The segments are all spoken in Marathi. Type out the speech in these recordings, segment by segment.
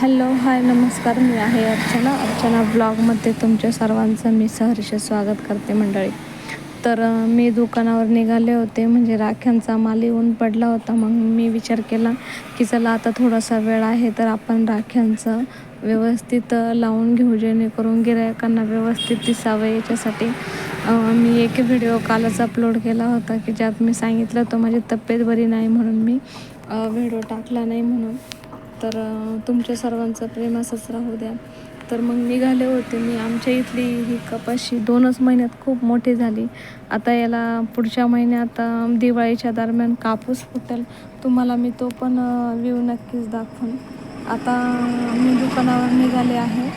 हॅलो हाय नमस्कार. मी आहे अर्चना. अर्चना ब्लॉगमध्ये तुमच्या सर्वांचं मी सहर्ष स्वागत करते मंडळी. तर मी दुकानावर निघाले होते म्हणजे राख्यांचा माल येऊन पडला होता. मग मी विचार केला की चला आता थोडासा वेळ आहे तर आपण राख्यांचं व्यवस्थित लावून घेऊ जेणेकरून गिरायकांना व्यवस्थित दिसावं. याच्यासाठी मी एक व्हिडिओ कालच अपलोड केला होता की ज्यात मी सांगितलं होतं माझी तब्येत बरी नाही म्हणून मी व्हिडिओ टाकला नाही म्हणून. तर तुमच्या सर्वांचं प्रेम असंच राहू द्या. तर मग निघाले होते मी आमच्या इथली ही कपाशी दोनच महिन्यात खूप मोठी झाली. आता याला पुढच्या महिन्यात दिवाळीच्या दरम्यान कापूस फुटेल. तुम्हाला मी तो पण व्ह्यू नक्कीच दाखवून. आता मी दुकानावर निघाले आहे.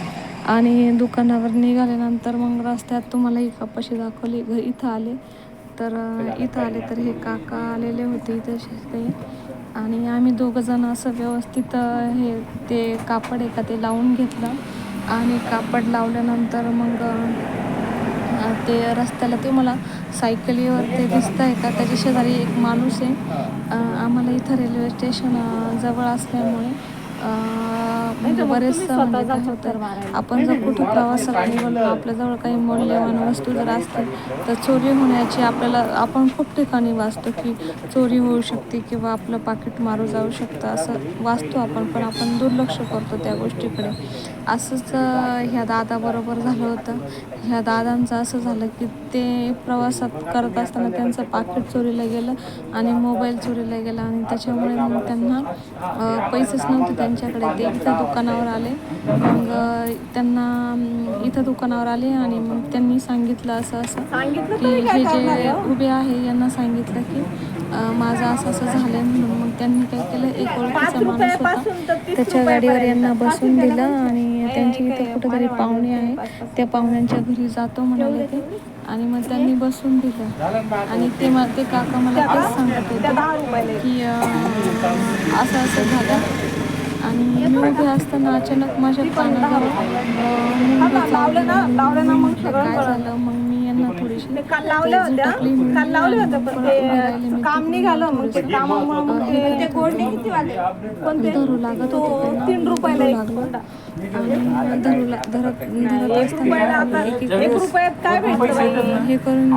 आणि दुकानावर निघाल्यानंतर मग रस्त्यात तुम्हाला ही कपाशी दाखवली. घ इथं आले. तर इथं आले तर हे काका आलेले होते. इथं ते आणि आम्ही दोघंजणं असं व्यवस्थित हे ते कापड आहे का ते लावून घेतलं. आणि कापड लावल्यानंतर मग ते रस्त्याला ते मला सायकलीवर ते दिसतं आहे का त्याच्या शेजारी एक माणूस आहे. आम्हाला इथं रेल्वे स्टेशन जवळ असल्यामुळे म्हणजे आपण जर कुठं प्रवासात निघालो आपल्याजवळ काही मौल्यवान वस्तू जर असतील तर चोरी होण्याची आपल्याला आपण खूप ठिकाणी वाचतो की चोरी होऊ शकते किंवा आपलं पाकिट मारू जाऊ शकतं असं वाचतो आपण पण आपण दुर्लक्ष करतो त्या गोष्टीकडे. असंच ह्या दादाबरोबर झालं होतं. ह्या दादांचं असं झालं की ते प्रवासात करत असताना त्यांचं पाकिट चोरीला गेलं आणि मोबाईल चोरीला गेला आणि त्याच्यामुळे मग त्यांना पैसेच नव्हते त्यांच्याकडे. ते इथं दुकानावर आले. मग त्यांना इथं दुकानावर आले आणि मग त्यांनी सांगितलं असं असं की हे जे उभे आहे यांना सांगितलं की माझं असं असं झालं आहे म्हणून मग त्यांनी काय केलं एक ओळखीचा माणूस होता. त्याच्या गाडीवर यांना बसून दिलं आणि त्यांच्या इथं कुठेतरी पाहुणे आहे त्या पाहुण्यांच्या घरी जातो म्हणाले ते. आणि मग त्यांनी बसून दिलं. आणि ते मा ते काका मला तेच सांगत होते की असं असं झालं. आणि मी उभी असताना अचानक माझ्या कानाजवळ अ, मुंगी चावली. मी म्हटलं काय झालं मग मी यांना थोडीशी काल लावले ते होत्या झटकली मुंगी काल लावले होते मग पण ते काम निघालं मग ते कामामुळे मग ते हे गोंडे होते. किती वाले कोणते धरू लागत होते. तीन रुपयाला धरू एक लागलं. आणि धरू धरत धरत असताना आता एक रुपयात काय भेटतं? हे करून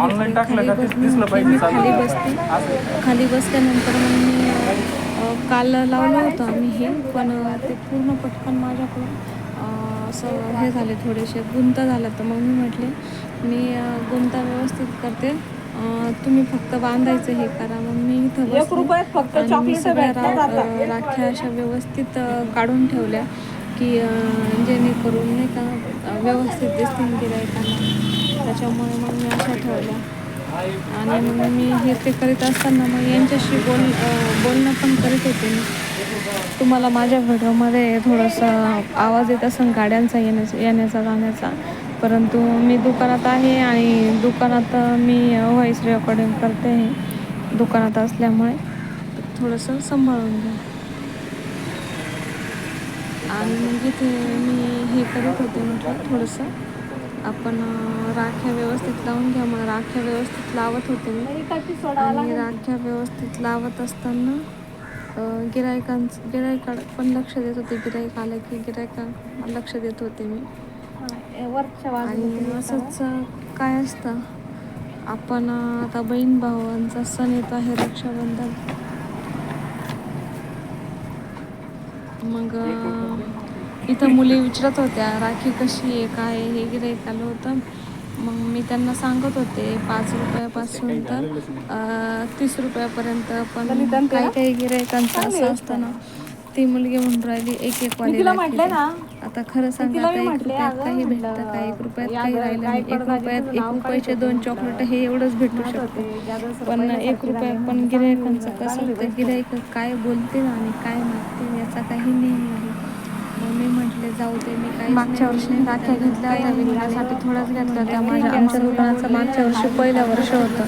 खाली बसते खाली बसल्यानंतर मग मी काल लावलं होतं आम्ही हे पण ते पूर्ण पटकन माझ्याकडून असं हे झाले थोडेसे गुंता झाला तर मग मी म्हटले मी गुंता व्यवस्थित करते. तुम्ही फक्त बांधायचं हे करा. मग मी इथं फक्त सगळ्या राख्या अशा व्यवस्थित काढून ठेवल्या की जेणेकरून नाही का व्यवस्थित दिसतील गिरायकांना त्याच्यामुळे मग मी अशा ठेवल्या. आणि मग मी हे ते करीत असताना मग यांच्याशी बोल बोलणं पण करीत होते मी. तुम्हाला माझ्या व्हिडिओमध्ये थोडासा आवाज येत असेल गाड्यांचा येण्याचा येण्याचा जाण्याचा. परंतु मी दुकानात आहे आणि दुकानात मी व्हॉईस रेकॉर्डिंग करते आहे. दुकानात असल्यामुळे थोडंसं सांभाळून घ्या. आणि मग इथे मी हे करत होते म्हटलं थोडंसं आपण राख्या व्यवस्थित लावून घ्या मग राख्या व्यवस्थित लावत होते मी. आणि राख्या व्यवस्थित लावत असताना गिरायकांचं गिरायकाड पण लक्ष देत होते. गिरायक आलं की गिरायका लक्ष देत होते मी. वरच्या आणि असंच काय असतं? आपण आता बहीण भावांचा सण येत आहे रक्षाबंधन. मग इथं मुली विचारत होत्या राखी कशी आहे? काय आहे? हे गिराईक आलं होतं. मग मी त्यांना सांगत होते पाच रुपयापासून तर तीस रुपयापर्यंत पण काही काही गिरायकांचं असं असतं ना ती मुलगी म्हणून राहिली एक एक वाली आता खरं सांगा एक रुपयात काही भेटतं का? एक रुपयात काही राहिलं नाही एक रुपयात एक रुपयाचे दोन चॉकलेट. हे एवढंच भेटू शकतं. पण एक रुपयात पण गिरायकांचं कसं होतं. गिरायक काय बोलतील आणि काय मागतील याचा काही नियम नाही. मी म्हटले जाऊ दे मी काही मागच्या वर्षी राख्या घेतल्या होत्या विकण्यासाठी थोड्याच घेतल्या होत्या माझ्या आमच्या दुकानाचं मागच्या वर्षी पहिलं वर्ष होतं.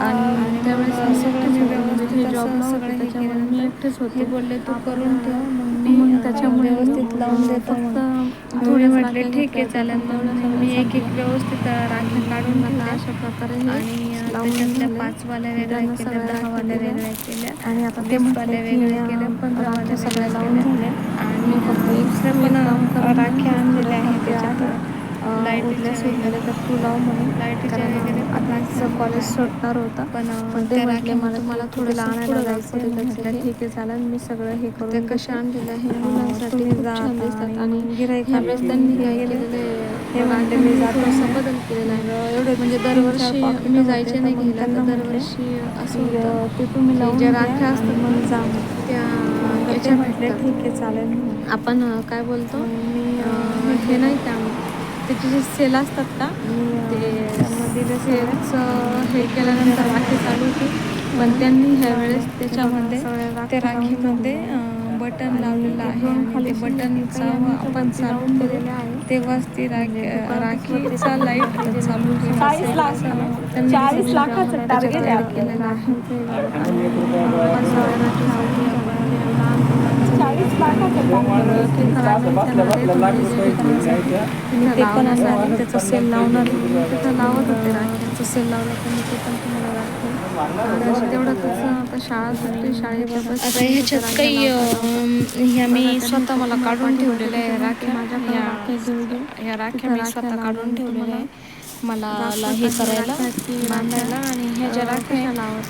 आणि त्यावेळेस मी होते, म्हणजे व्यवस्थित जॉबला असं होते, सगळं हे त्याच्यामुळे मी एकटीच होते. बोलले तू करून ठेव. मग मी त्याच्यामुळे व्यवस्थित लावून देतो फक्त थोड्याच म्हटले ठीक आहे चालेल. मी- एक एक. व्यवस्थित अं, राख्या काढून घेतल्या. अशा प्रकारे आणि त्याच्यातल्या घेतले. पाचवाल्या वेगळ्या केल्या दहावाल्या. वेगळ्या केल्या. आणि आता ते वेगळ्या केल्या पंधरावाल्या सगळ्या लावून झाल्या आणि राख्या आणलेल्या आहेत त्याच्यात. तर तू लाव म्हणून कारण कॉलेज सुटणार होता पण, ते म्हटले मला म्हटलं त्याचं हे. ठीक आहे चालेल मी सगळं हे करून. कशा आहे अं, मुलांसाठी जा छान दिसतात आणि ह्यावेळेस त्यांनी गेले. केलेलं हे म्हणले मी जातो म्हणे. बदल केलेला आहे एवढे म्हणजे दरवर्षी मी जायचे नाही त्यांना तर दरवर्षी असं ते तुम्ही लावून द्या राख्या असतात मग जा. त्या तर ते याच्या म्हटले भेटतात. ठीक आहे चालेल. आपण काय बोलतो मी हे नाही का त्याचे जे सेल असतात का ते. सेलचं हे केल्यानंतर राखी चालू होती. पण त्यांनी ह्या वेळेस लावले. त्याच्यामध्ये त्या राखीमध्ये अं, बटन लावलेलं आहे ते बटन आपण चालू दिलेले आहे. तेव्हाच ती म्हणजे राख- वरती राखीचा लाइट चालू चाळीस म्हणजे लाखाचं टार्गेट ऍड केलेलं आहे. ते पण असं त्याचा सेल लावणार तिथं लावत होते राख्यांचं सेल लावलं तर मी ते पण तुम्हाला तेवढं तसं आता शाळा सुटली आता ह्याच्यात काही ह्या मी स्वतः मला काढून ठेवलेल्या आहे. राख्या माझ्याकडे ह्या राख्या मी स्वतः काढून ठेवलेल्या आहे. मला हे करायला बांधायला आणि ह्या ज्या राख्या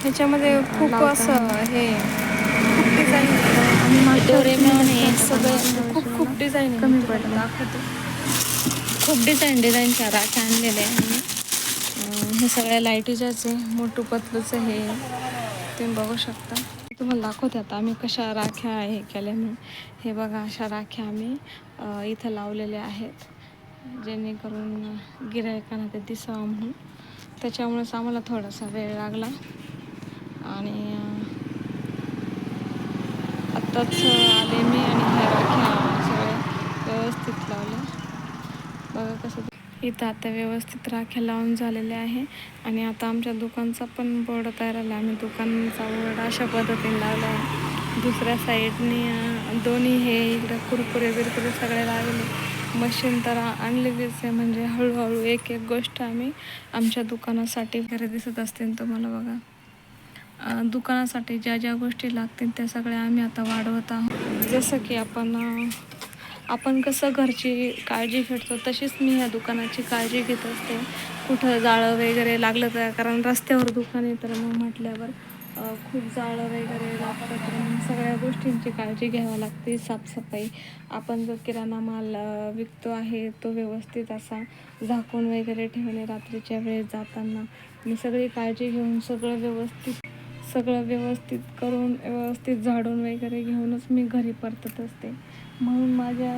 ह्याच्यामध्ये खूप असं हे खूप डिझाईन आणि डोरेमॉन आहे सगळं खूप खूप डिझाईन कमी पडलं. दाखवते. खूप डिझाईन डिझाईनच्या राख्या आणलेल्या आहे मी हे सगळ्या लाईटीच्याच आहे मोठू पतलूचं हे तुम्ही बघू शकता. तुम्हाला दाखवते आता आम्ही कशा राख्या हे केल्या म्हणून हे बघा अशा राख्या आम्ही इथं लावलेल्या आहेत. जेणेकरून गिरायकांना ते दिसावं म्हणून. त्याच्यामुळेच आम्हाला थोडासा वेळ लागला. आणि आत्ताच आले मी आणि ह्या राख्या सगळ्या व्यवस्थित लावल्या बघा कसं इथं आता व्यवस्थित राख्या लावून झालेले आहे. आणि आता आमच्या दुकानचा पण बोर्ड तयार आला. आम्ही दुकानचा बोर्ड अशा पद्धतीने लावला. आहे दुसऱ्या साईडने दोन्ही हे इकडं कुरकुरे बिरकुरे सगळे लागले. मशीन तर आणलेलीच आहे. म्हणजे हळूहळू एक एक गोष्ट आम्ही आमच्या दुकानासाठी घरी दिसत असते तुम्हाला बघा. दुकानासाठी ज्या ज्या गोष्टी लागतील त्या सगळ्या आम्ही आता वाढवत आहोत. जसं की आपण आपण कसं घरची काळजी घेतो तशीच मी ह्या दुकानाची काळजी घेत असते. कुठं जाळं वगैरे लागलं तर कारण रस्त्यावर दुकान आहे तर मग म्हटल्यावर खूप जाळं वगैरे लागतं तर मग सगळ्या गोष्टींची काळजी घ्यावी लागते साफसफाई. आपण जो किराणा माल विकतो आहे तो व्यवस्थित असा झाकून वगैरे ठेवणे रात्रीच्या वेळेस जाताना. मी सगळी काळजी घेऊन सगळं व्यवस्थित सगळं व्यवस्थित करून व्यवस्थित झाडून वगैरे घेऊनच मी घरी परतत असते. म्हणून माझ्या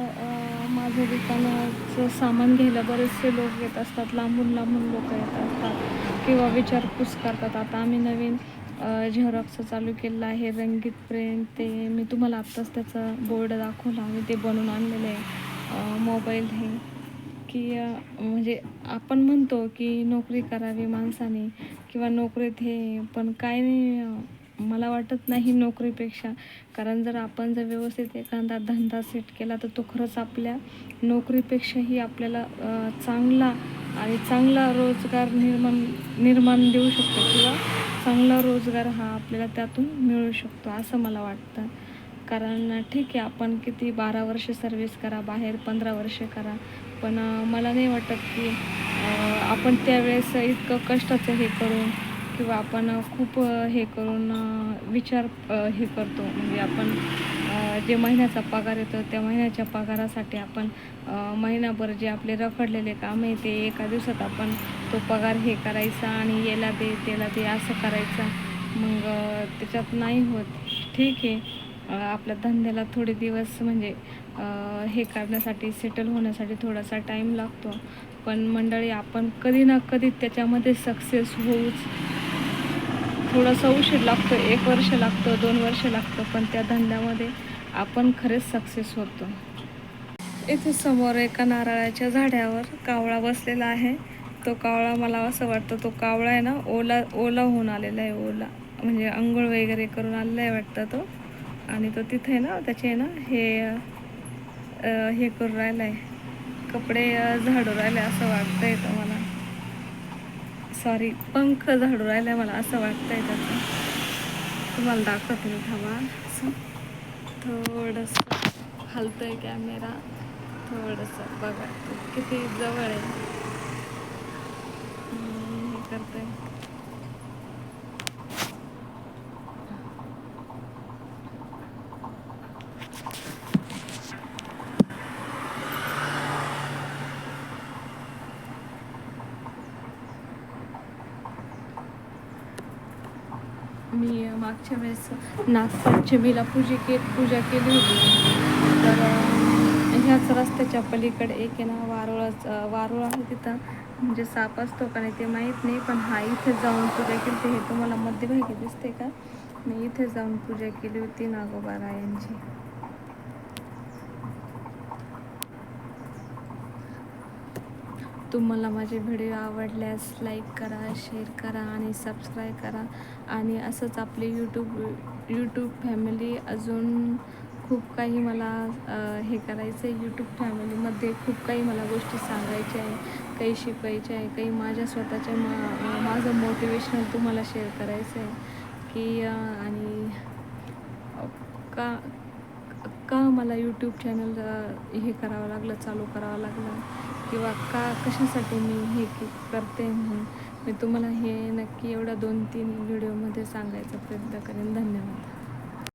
माझ्या दुकानाचं सामान घ्यायला बरेचसे लोक येत असतात लांबून लांबून लोक येत असतात किंवा विचारपूस करतात. आता आम्ही नवीन झेरॉक्स चालू केलं आहे रंगीत प्रिंट ते मी तुम्हाला आत्ताच त्याचा बोर्ड दाखवला. आम्ही ते बनवून आणलेलं आहे मोबाईल हे. की म्हणजे आपण म्हणतो की नोकरी करावी माणसाने किंवा नोकरीत हे पण काय नाही मला वाटत नाही नोकरीपेक्षा. कारण जर आपण जर व्यवस्थित एखादा धंदा सेट केला तर तो खरंच आपल्या नोकरीपेक्षाही आपल्याला चांगला आणि चांगला रोजगार निर्माण निर्माण देऊ शकतो किंवा चांगला रोजगार हा आपल्याला त्यातून मिळू शकतो असं मला वाटतं. कारण ठीक आहे आपण किती बारा वर्ष सर्विस करा बाहेर पंधरा वर्ष करा पण मला नाही वाटत की आपण त्यावेळेस इतकं कष्टाचं हे करून किंवा आपण खूप हे करून विचार हे करतो. म्हणजे आपण जे महिन्याचा पगार येतो त्या महिन्याच्या पगारासाठी आपण महिनाभर जे आपले रखडलेले काम आहे ते एका दिवसात आपण तो पगार हे करायचा आणि याला दे त्याला दे असं करायचा. मग त्याच्यात नाही होत. ठीक आहे. आपल्या धंद्याला थोडे दिवस म्हणजे हे करण्यासाठी सेटल होण्यासाठी थोडासा टाईम लागतो. पण मंडळी आपण कधी ना कधी त्याच्यामध्ये सक्सेस होऊच. थोडासा उशीर लागतो एक वर्ष लागतं दोन वर्ष लागतं पण त्या धंद्यामध्ये आपण खरेच सक्सेस होतो. इथे समोर एका नारळाच्या झाडावर कावळा बसलेला आहे. तो कावळा मला असं वाटतं तो कावळा आहे ना ओला ओला होऊन आलेला आहे ओला. म्हणजे आंघोळ वगैरे करून आलेला आहे वाटतं तो. आणि तो तिथे ना त्याचे ना हे हे करून राहिला आहे कपडे झाडू राहिले असं वाटतंय तर मला. सॉरी पंख झाडू राहिले मला असं वाटतंय त्याचं तुम्हाला दाखवते मी थांबा. असं थोडंसं हलतोय कॅमेरा थोडंसं बघा. किती जवळ आहे. हे करतं करतोय. मी मागच्या वेळेस नागपंचमीला पूजे के पूजा केली होती. तर ह्याच रस्त्याच्या पलीकडे एक आहे ना वारुळाच वारुळ आहे तिथं. म्हणजे साप असतो का नाही ते माहीत नाही पण हा इथे जाऊन पूजा केली होती. हे तुम्हाला मध्यभागी दिसते का? मी इथे जाऊन पूजा केली होती नागोबा रायांची तुम्हाला माझे व्हिडिओ आवडल्यास लाईक करा शेअर करा आणि सबस्क्राईब करा. आणि असंच आपले यूट्यूब यूट्यूब फॅमिली अजून खूप काही मला हे करायचं आहे यूट्यूब फॅमिलीमध्ये खूप काही मला गोष्टी सांगायच्या आहे काही शिकवायच्या आहे काही माझ्या स्वतःच्या मा माझं मोटिवेशनल तुम्हाला शेअर करायचं आहे की आणि का का मला यूट्यूब चॅनल हे करावं लागलं चालू करावं लागलं? किंवा का कशासाठी मी हे करते म्हणून मी तुम्हाला हे नक्की एवढ्या दोन तीन व्हिडिओमध्ये सांगायचा प्रयत्न करेन. धन्यवाद.